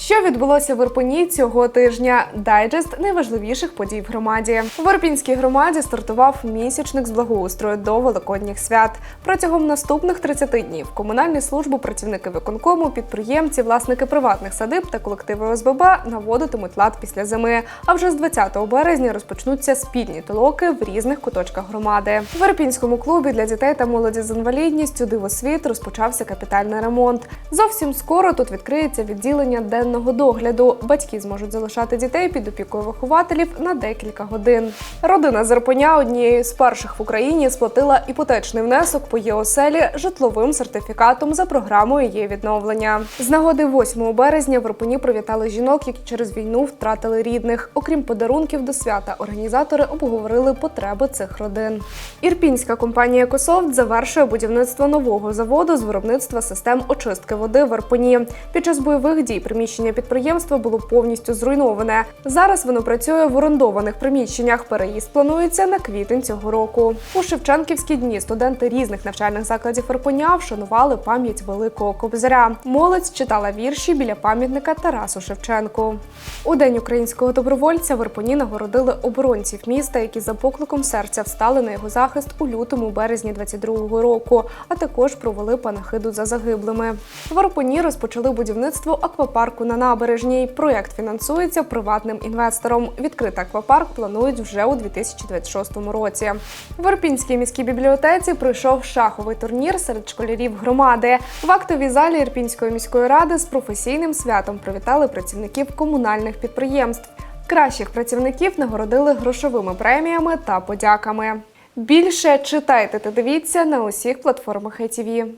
Що відбулося в Ірпені цього тижня? Дайджест найважливіших подій в громаді. В Ірпінській громаді стартував місячник з благоустрою до великодніх свят. Протягом наступних 30 днів комунальні служби, працівники виконкому, підприємці, власники приватних садиб та колективи ОСББ наводитимуть лад після зими. А вже з 20 березня розпочнуться спільні толоки в різних куточках громади. В Ірпінському клубі для дітей та молоді з інвалідністю Дивосвіт розпочався капітальний ремонт. Зовсім скоро тут відкриється відділення денного догляду. Батьки зможуть залишати дітей під опікою вихователів на декілька годин. Родина з однією з перших в Україні сплатила іпотечний внесок по ЄОСЕЛі житловим сертифікатом за програмою є відновлення. З нагоди 8 березня в Ірпені привітали жінок, які через війну втратили рідних. Окрім подарунків до свята, організатори обговорили потреби цих родин. Ірпінська компанія «Екософт» завершує будівництво нового заводу з виробництва систем очистки води в Ірпені. Під час бойових дій приміщення підприємства було повністю зруйноване. Зараз воно працює в орендованих приміщеннях. Переїзд планується на квітень цього року. У Шевченківські дні студенти різних навчальних закладів Ірпеня вшанували пам'ять великого кобзаря. Молодь читала вірші біля пам'ятника Тарасу Шевченку. У день українського добровольця в Ірпені нагородили оборонців міста, які за покликом серця встали на його захист у лютому березні 22-го року, а також провели панахиду за загиблими. В Ірпені розпочали будівництво аквапарку на набережній. Проєкт фінансується приватним інвестором. Відкрити аквапарк планують вже у 2026 році. В Ірпінській міській бібліотеці пройшов шаховий турнір серед школярів громади. В актовій залі Ірпінської міської ради з професійним святом привітали працівників комунальних підприємств. Кращих працівників нагородили грошовими преміями та подяками. Більше читайте та дивіться на усіх платформах ITV.